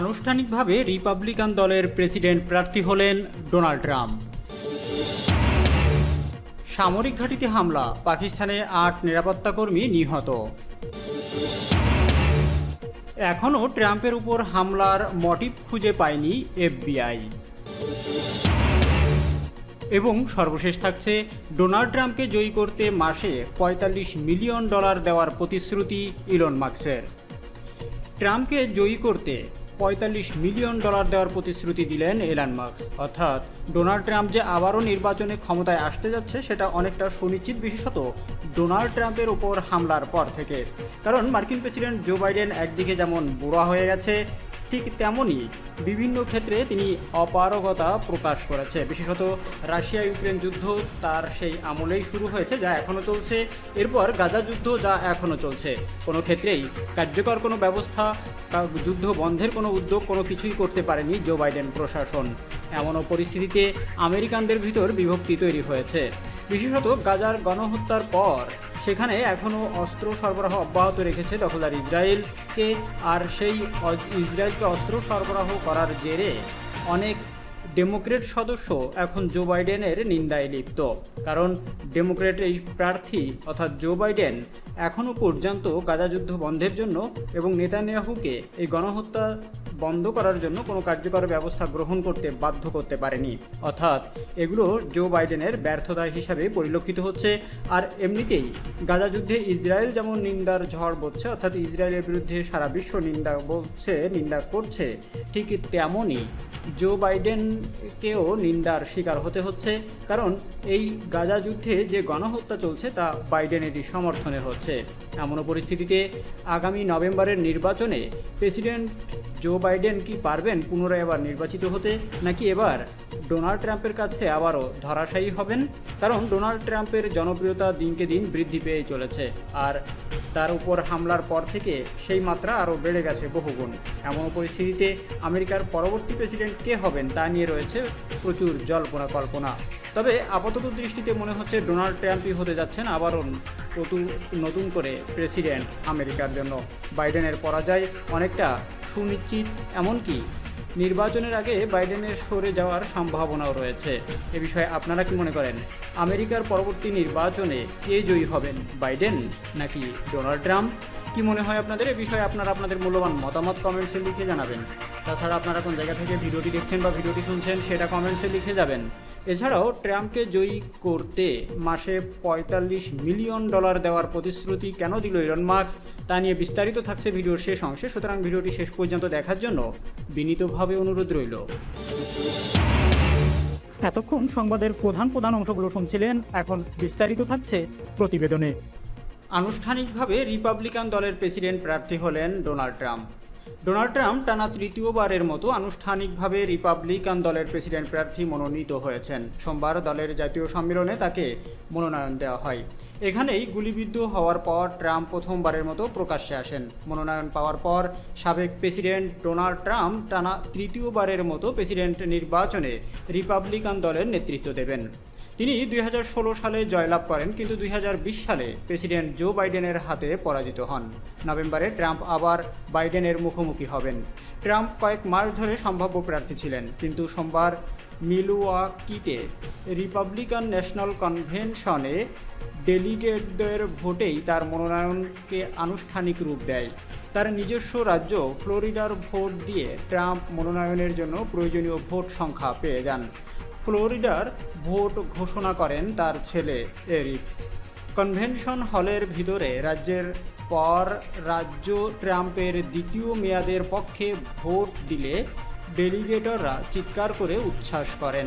আনুষ্ঠানিকভাবে রিপাবলিকান দলের প্রেসিডেন্ট প্রার্থী হলেন ডোনাল্ড ট্রাম্প। সামরিক ঘাঁটিতে হামলা, পাকিস্তানে আট নিরাপত্তাকর্মী নিহত। এখনও ট্রাম্পের উপর হামলার মোটিভ খুঁজে পায়নি এফবিআই। এবং সর্বশেষ থাকছে, ডোনাল্ড ট্রাম্পকে জয়ী করতে মাসে পঁয়তাল্লিশ মিলিয়ন ডলার দেওয়ার প্রতিশ্রুতি ইলন মার্কসের ট্রাম্পকে জয়ী করতে পঁয়তাল্লিশ মিলিয়ন ডলার দেওয়ার প্রতিশ্রুতি দিলেন এলান মার্কস অর্থাৎ ডোনাল্ড ট্রাম্প যে আবারও নির্বাচনে ক্ষমতায় আসতে যাচ্ছে, সেটা অনেকটা সুনিশ্চিত বিশেষত ডোনাল্ড ট্রাম্পের ওপর হামলার পর থেকে। কারণ মার্কিন প্রেসিডেন্ট জো বাইডেন একদিকে যেমন বুড়া হয়ে গেছে ঠিক তেমনই বিভিন্ন ক্ষেত্রে তিনি অপারগতা প্রকাশ করেছে। বিশেষত রাশিয়া ইউক্রেন যুদ্ধ তার সেই আমলেই শুরু হয়েছে, যা এখনও চলছে। এরপর গাজা যুদ্ধ, যা এখনও চলছে। কোনো ক্ষেত্রেই কার্যকর কোনো ব্যবস্থা যুদ্ধ বন্ধের কোনো উদ্যোগ কোনো কিছুই করতে পারেনি জো বাইডেন প্রশাসন। এমনও পরিস্থিতিতে আমেরিকানদের ভিতর বিভক্তি তৈরি হয়েছে। বিশেষত গাজার গণহত্যার পর সেখানে এখনও অস্ত্র সরবরাহ অব্যাহত রেখেছে দখলদার ইসরায়েলকে, আর সেই ইসরায়েলকে অস্ত্র সরবরাহ করার জেরে অনেক ডেমোক্রেট সদস্য এখন জো বাইডেনের নিন্দায় লিপ্ত। কারণ ডেমোক্রেট এই প্রার্থী অর্থাৎ জো বাইডেন এখনও পর্যন্ত গাজা যুদ্ধ বন্ধের জন্য এবং নেতানিয়াহুকে এই গণহত্যা বন্ধ করার জন্য কোনো কার্যকর ব্যবস্থা গ্রহণ করতে বাধ্য করতে পারেনি। অর্থাৎ এগুলো জো বাইডেনের ব্যর্থতা হিসাবে পরিলক্ষিত হচ্ছে। আর এমনিতেই গাজা যুদ্ধে ইসরায়েল যেমন নিন্দার ঝড় বচ্ছে, অর্থাৎ ইসরায়েলের বিরুদ্ধে সারা বিশ্ব নিন্দা বলছে, নিন্দা করছে, ঠিক তেমনই জো বাইডেনকেও নিন্দার শিকার হতে হচ্ছে। কারণ এই গাজা যুদ্ধে যে গণহত্যা চলছে, তা বাইডেনেরই সমর্থনে হচ্ছে। এমনও পরিস্থিতিতে আগামী নভেম্বরের নির্বাচনে প্রেসিডেন্ট জো বাইডেন কি পারবেন পুনরায় আবার নির্বাচিত হতে, নাকি এবার ডোনাল্ড ট্রাম্পের কাছে আবারও ধরাশায়ী হবেন? কারণ ডোনাল্ড ট্রাম্পের জনপ্রিয়তা দিনকে দিন বৃদ্ধি পেয়ে চলেছে, আর তার উপর হামলার পর থেকে সেই মাত্রা আরও বেড়ে গেছে বহুগুণ। এমন পরিস্থিতিতে আমেরিকার পরবর্তী প্রেসিডেন্ট কে হবেন তা নিয়ে রয়েছে প্রচুর জল্পনা কল্পনা। তবে আপাতত দৃষ্টিতে মনে হচ্ছে ডোনাল্ড ট্রাম্পই হতে যাচ্ছেন আবারও নতুন নতুন করে প্রেসিডেন্ট আমেরিকার জন্য। বাইডেনের পরাজয় অনেকটা সুনিশ্চিত, এমনকি নির্বাচনের আগে বাইডেনের সরে যাওয়ার সম্ভাবনাও রয়েছে। এ বিষয়ে আপনারা কি মনে করেন? আমেরিকার পরবর্তী নির্বাচনে কে জয়ী হবেন, বাইডেন নাকি ডোনাল্ড ট্রাম্প? কি মনে হয় আপনাদের? এ বিষয়ে আপনারা আপনাদের মূল্যবান মতামত কমেন্টসে লিখে জানাবেন। তাছাড়া আপনারা কোন জায়গা থেকে ভিডিওটি দেখছেন বা ভিডিওটি শুনছেন, সেটা কমেন্টসে লিখে যাবেন। এছাড়াও ট্রাম্পকে জয়ী করতে মাসে পঁয়তাল্লিশ মিলিয়ন ডলার দেওয়ার প্রতিশ্রুতি কেন দিল ইলন মার্কস তা নিয়ে বিস্তারিত থাকছে ভিডিওর শেষ অংশে। সুতরাং ভিডিওটি শেষ পর্যন্ত দেখার জন্য বিনীতভাবে অনুরোধ রইল। এতক্ষণ সংবাদের প্রধান প্রধান অংশগুলো শুনছিলেন। এখন বিস্তারিত থাকছে প্রতিবেদনে। আনুষ্ঠানিকভাবে রিপাবলিকান দলের প্রেসিডেন্ট প্রার্থী হলেন ডোনাল্ড ট্রাম্প। ডোনাল্ড ট্রাম্প টানা তৃতীয়বারের মতো আনুষ্ঠানিকভাবে রিপাবলিকান দলের প্রেসিডেন্ট প্রার্থী মনোনীত হয়েছেন। সোমবার দলের জাতীয় সম্মেলনে তাকে মনোনয়ন দেওয়া হয়। এখানেই গুলিবিদ্ধ হওয়ার পর ট্রাম্প প্রথমবারের মতো প্রকাশ্যে আসেন। মনোনয়ন পাওয়ার পর সাবেক প্রেসিডেন্ট ডোনাল্ড ট্রাম্প টানা তৃতীয়বারের মতো প্রেসিডেন্ট নির্বাচনে রিপাবলিকান দলের নেতৃত্ব দেবেন। তিনি দুই হাজার ষোলো সালে জয়লাভ করেন, কিন্তু দুই হাজার বিশ সালে প্রেসিডেন্ট জো বাইডেনের হাতে পরাজিত হন। নভেম্বরে ট্রাম্প আবার বাইডেনের মুখোমুখি হবেন। ট্রাম্প কয়েক মাস ধরে সম্ভাব্য প্রার্থী ছিলেন, কিন্তু সোমবার মিলওয়াকিতে রিপাবলিকান ন্যাশনাল কনভেনশনে ডেলিগেটদের ভোটেই তার মনোনয়নকে আনুষ্ঠানিক রূপ দেয়। তার নিজস্ব রাজ্য ফ্লোরিডার ভোট দিয়ে ট্রাম্প মনোনয়নের জন্য প্রয়োজনীয় ভোট সংখ্যা পেয়ে যান। ফ্লোরিডার ভোট ঘোষণা করেন তার ছেলে এরিক। কনভেনশন হলের ভিতরে রাজ্যের পর রাজ্য ট্রাম্পের দ্বিতীয় মেয়াদের পক্ষে ভোট দিলে ডেলিগেটররা চিৎকার করে উচ্ছ্বাস করেন।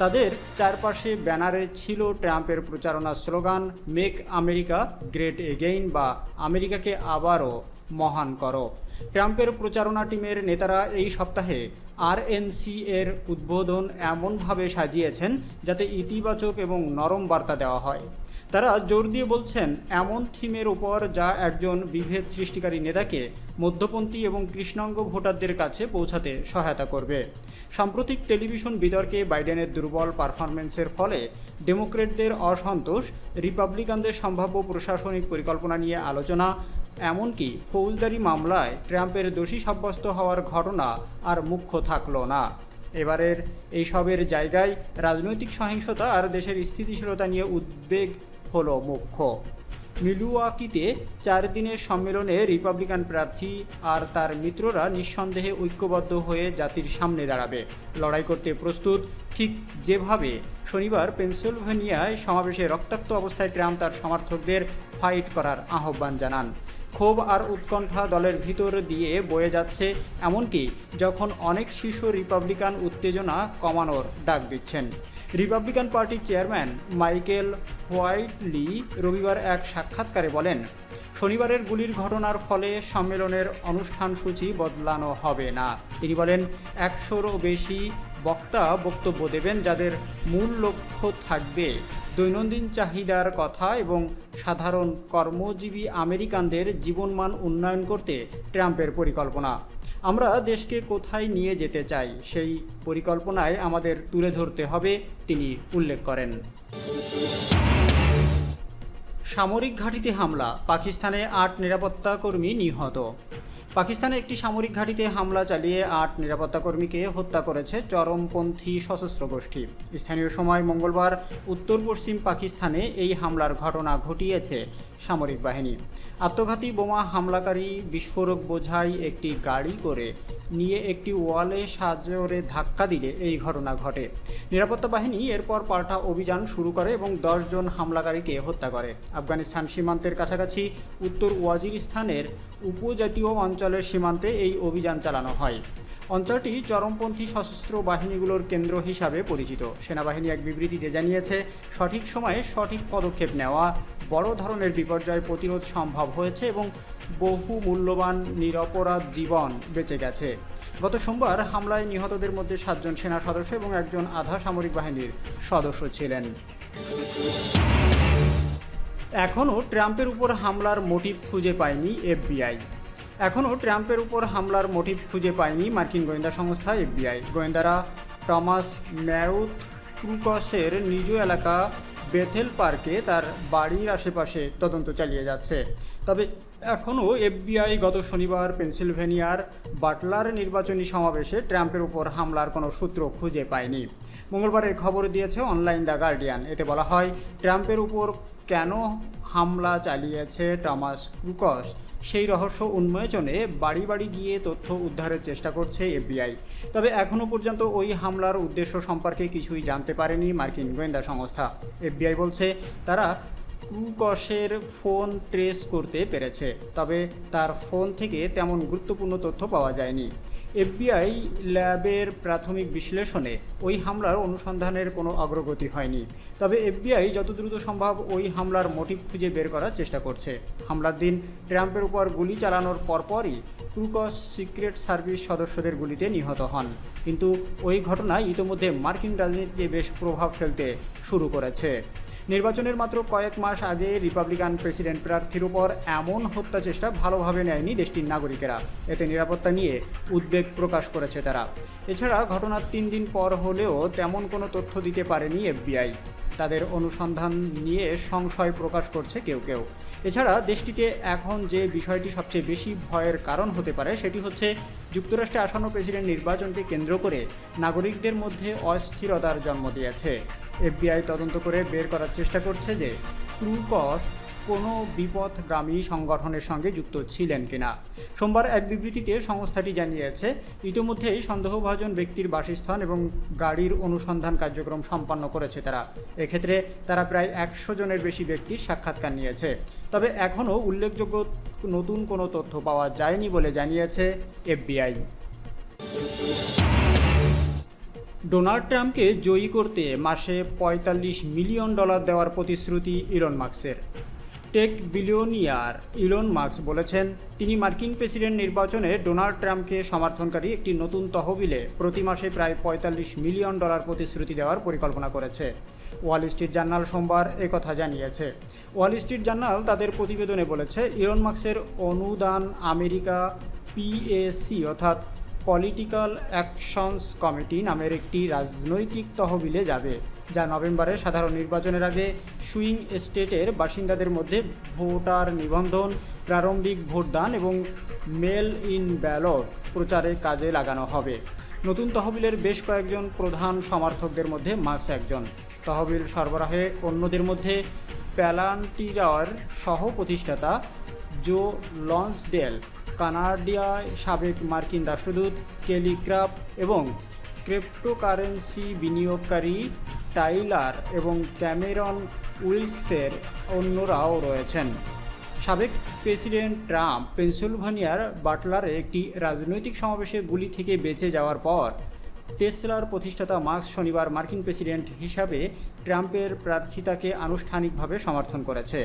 তাদের চারপাশে ব্যানারে ছিল ট্রাম্পের প্রচারণা slogan, make America great again বা আমেরিকাকে আবারও মহান করো ট্রাম্পের প্রচারণা টিমের নেতারা এই সপ্তাহে আরএনসি এর উদ্বোধন এমনভাবে সাজিয়েছেন যাতে ইতিবাচক এবং নরম বার্তা দেওয়া হয়। তারা জোর দিয়ে বলছেন, এমন থিমের উপর যা একজন বিভেদ সৃষ্টিকারী নেতাকে মধ্যপন্থী এবং কৃষ্ণাঙ্গ ভোটারদের কাছে পৌঁছাতে সহায়তা করবে। সাম্প্রতিক টেলিভিশন বিতর্কে বাইডেনের দুর্বল পারফরমেন্সের ফলে ডেমোক্রেটদের অসন্তোষ, রিপাবলিকানদের সম্ভাব্য প্রশাসনিক পরিকল্পনা নিয়ে আলোচনা, এমনকি ফৌজদারি মামলায় ট্রাম্পের দোষী সাব্যস্ত হওয়ার ঘটনা আর মুখ্য থাকল না। এবারের এইসবের জায়গায় রাজনৈতিক সহিংসতা আর দেশের স্থিতিশীলতা নিয়ে উদ্বেগ হলো মুখ্য। মিলুয়াকিতে চার দিনের সম্মেলনে রিপাবলিকান প্রার্থী আর তার মিত্ররা নিঃসন্দেহে ঐক্যবদ্ধ হয়ে জাতির সামনে দাঁড়াবে। লড়াই করতে প্রস্তুত, ঠিক যেভাবে শনিবার পেনসিলভেনিয়ায় সমাবেশে রক্তাক্ত অবস্থায় ট্রাম্প তার সমর্থকদের ফাইট করার আহ্বান জানান। ক্ষোভ আর উৎকণ্ঠা দলের ভিতর দিয়ে বয়ে যাচ্ছে এমনকি যখন অনেক শীর্ষ রিপাবলিকান উত্তেজনা কমানোর ডাক দিচ্ছেন। রিপাবলিকান পার্টির চেয়ারম্যান মাইকেল হোয়াইটলি রবিবার এক সাক্ষাৎকারে বলেন, শনিবারের গুলির ঘটনার ফলে সম্মেলনের অনুষ্ঠান সূচি বদলানো হবে না। তিনি বলেন, একশোরও বেশি বক্তা বক্তব্য দেবেন যাদের মূল লক্ষ্য থাকবে দৈনন্দিন চাহিদার কথা এবং সাধারণ কর্মজীবী আমেরিকানদের জীবনমান উন্নয়ন করতে ট্রাম্পের পরিকল্পনা। আমরা দেশকে কোথায় নিয়ে যেতে চাই, সেই পরিকল্পনায় আমাদের তুলে ধরতে হবে, তিনি উল্লেখ করেন। সামরিক ঘাঁটিতে হামলা, পাকিস্তানে আট নিরাপত্তা কর্মী নিহত। পাকিস্তানে একটি সামরিক ঘাঁটিতে হামলা চালিয়ে আট নিরাপত্তা কর্মীকে হত্যা করেছে চরমপন্থী সশস্ত্র গোষ্ঠী। স্থানীয় সময় মঙ্গলবার উত্তর পশ্চিম পাকিস্তানে এই হামলার ঘটনা ঘটিয়েছে সামরিক বাহিনী। আত্মঘাতী বোমা হামলাকারী বিস্ফোরক বোঝাই একটি গাড়ি করে নিয়ে একটি ওয়ালে সাজরে ধাক্কা দিলে এই ঘটনা ঘটে। নিরাপত্তা বাহিনী এরপর পাল্টা অভিযান শুরু করে এবং জন হামলাকারীকে হত্যা করে। আফগানিস্তান সীমান্তের কাছাকাছি উত্তর ওয়াজিরিস্তানের উপজাতীয় অঞ্চলের সীমান্তে এই অভিযান চালানো হয়। অঞ্চলটি চরমপন্থী সশস্ত্র বাহিনীগুলোর কেন্দ্র হিসাবে পরিচিত। সেনাবাহিনী এক বিবৃতিতে জানিয়েছে, সঠিক সময়ে সঠিক পদক্ষেপ নেওয়া বড় ধরনের বিপর্যয় প্রতিরোধ সম্ভব হয়েছে এবং বহু মূল্যবান নিরপরাধ জীবন বেঁচে গেছে। গত সোমবার হামলায় নিহতদের মধ্যে সাতজন সেনা সদস্য এবং একজন আধা সামরিক বাহিনীর সদস্য ছিলেন। এখনও ট্রাম্পের উপর হামলার মোটিভ খুঁজে পায়নি এফবিআই। এখনও ট্রাম্পের উপর হামলার মোটিভ খুঁজে পায়নি মার্কিন গোয়েন্দা সংস্থা এফবিআই। গোয়েন্দারা টমাস ম্যাউথ ক্রুকসের নিজ এলাকা বেথেল পার্কে তার বাড়ির আশেপাশে তদন্ত চালিয়ে যাচ্ছে। তবে এখনও এফবিআই গত শনিবার পেনসিলভেনিয়ার বাটলার নির্বাচনী সমাবেশে ট্রাম্পের উপর হামলার কোনো সূত্র খুঁজে পায়নি। মঙ্গলবার এই খবর দিয়েছে অনলাইন দ্য গার্ডিয়ান। এতে বলা হয়, ট্রাম্পের উপর কেন হামলা চালিয়েছে টমাস ক্রুকস? সেই রহস্য উন্মোচনে বাড়ি বাড়ি গিয়ে তথ্য উদ্ধারের চেষ্টা করছে এফবিআই। তবে এখনও পর্যন্ত ওই হামলার উদ্দেশ্য সম্পর্কে কিছুই জানতে পারেনি মার্কিন গোয়েন্দা সংস্থা। এফবিআই বলছে, তারা ক্রুকসের ফোন ট্রেস করতে পেরেছে, তবে তার ফোন থেকে তেমন গুরুত্বপূর্ণ তথ্য পাওয়া যায়নি। এফবিআই ল্যাবের প্রাথমিক বিশ্লেষণে ওই হামলার অনুসন্ধানের কোনো অগ্রগতি হয়নি। তবে এফবিআই যত দ্রুত সম্ভব ওই হামলার মোটিভ খুঁজে বের করার চেষ্টা করছে। হামলার দিন ট্রাম্পের উপর গুলি চালানোর পরপরই ক্রুকস সিক্রেট সার্ভিস সদস্যদের গুলিতে নিহত হন। কিন্তু ওই ঘটনা ইতোমধ্যে মার্কিন রাজনীতিতে বেশ প্রভাব ফেলতে শুরু করেছে। নির্বাচনের মাত্র কয়েক মাস আগে রিপাবলিকান প্রেসিডেন্ট প্রার্থীর উপর এমন হত্যা চেষ্টা ভালোভাবে নেয়নি দেশটির নাগরিকেরা। এতে নিরাপত্তা নিয়ে উদ্বেগ প্রকাশ করেছে তারা। এছাড়া ঘটনার তিন দিন পর হলেও তেমন কোনো তথ্য দিতে পারেনি এফবিআই। তাদের অনুসন্ধান নিয়ে সংশয় প্রকাশ করছে কেউ কেউ। এছাড়া দেশটিতে এখন যে বিষয়টি সবচেয়ে বেশি ভয়ের কারণ হতে পারে সেটি হচ্ছে যুক্তরাষ্ট্রে আসন্ন প্রেসিডেন্ট নির্বাচনকে কেন্দ্র করে নাগরিকদের মধ্যে অস্থিরতার জন্ম দিয়েছে। এফবিআই তদন্ত করে বের করার চেষ্টা করছে যে ক্রুকস কোনো বিপথগামী সংগঠনের সঙ্গে যুক্ত ছিলেন কিনা। সোমবার এক বিবৃতিতে সংস্থাটি জানিয়েছে, ইতিমধ্যেই সন্দেহভাজন ব্যক্তির বাসস্থান এবং গাড়ির অনুসন্ধান কার্যক্রম সম্পন্ন করেছে তারা। এক্ষেত্রে তারা প্রায় একশো জনের বেশি ব্যক্তির সাক্ষাৎকার নিয়েছে। তবে এখনও উল্লেখযোগ্য নতুন কোনো তথ্য পাওয়া যায়নি বলে জানিয়েছে এফবিআই। ডোনাল্ড ট্রাম্পকে জয়ী করতে মাসে পঁয়তাল্লিশ মিলিয়ন ডলার দেওয়ার প্রতিশ্রুতি ইলন মার্কসের টেক বিলিয়নিয়ার ইলন মার্কস বলেছেন, তিনি মার্কিন প্রেসিডেন্ট নির্বাচনে ডোনাল্ড ট্রাম্পকে সমর্থনকারী একটি নতুন তহবিলে প্রতি মাসে প্রায় পঁয়তাল্লিশ মিলিয়ন ডলার প্রতিশ্রুতি দেওয়ার পরিকল্পনা করেছে। ওয়াল স্ট্রিট জার্নাল সোমবার একথা জানিয়েছে। ওয়াল স্ট্রিট জার্নাল তাদের প্রতিবেদনে বলেছে, ইলন মার্কসের অনুদান আমেরিকা পিএসি অর্থাৎ পলিটিক্যাল অ্যাকশনস কমিটি নামের একটি রাজনৈতিক তহবিলে যাবে, যা নভেম্বরে সাধারণ নির্বাচনের আগে সুইং স্টেটের বাসিন্দাদের মধ্যে ভোটার নিবন্ধন, প্রারম্ভিক ভোটদান এবং মেল ইন ব্যালট প্রচারে কাজে লাগানো হবে। নতুন তহবিলের বেশ কয়েকজন প্রধান সমর্থকদের মধ্যে মার্কস একজন। তহবিল সরবরাহে অন্যদের মধ্যে প্যালান্টিরার সহ প্রতিষ্ঠাতা জো লন্সডেল কানাডিয়ায় সাবেক মার্কিন রাষ্ট্রদূত কেলি ক্রাফ এবং ক্রিপ্টোকারেন্সি বিনিয়োগকারী টাইলার এবং ক্যামেরন উইলসের অন্যরাও রয়েছেন। সাবেক প্রেসিডেন্ট ট্রাম্প পেনসিলভানিয়ার বাটলারে একটি রাজনৈতিক সমাবেশে গুলি থেকে বেঁচে যাওয়ার পর টেসলার প্রতিষ্ঠাতা মার্কস শনিবার মার্কিন প্রেসিডেন্ট হিসাবে ট্রাম্পের প্রার্থিতাকে আনুষ্ঠানিকভাবে সমর্থন করেছে।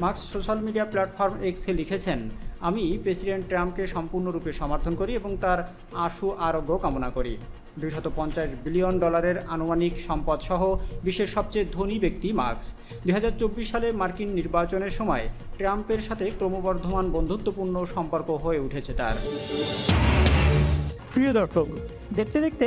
মার্কস সোশ্যাল মিডিয়া প্ল্যাটফর্ম এক্সে লিখেছেন, আমি প্রেসিডেন্ট ট্রাম্পকে সম্পূর্ণরূপে সমর্থন করি এবং তার আশু আরোগ্য কামনা করি। দুইশত পঞ্চাশ বিলিয়ন ডলারের আনুমানিক সম্পদ সহ বিশ্বের সবচেয়ে ধনী ব্যক্তি মার্কস। দুই হাজার চব্বিশ সালে মার্কিন নির্বাচনের সময় ট্রাম্পের সাথে ক্রমবর্ধমান বন্ধুত্বপূর্ণ সম্পর্ক হয়ে উঠেছে তার। প্রিয় দর্শক, দেখতে দেখতে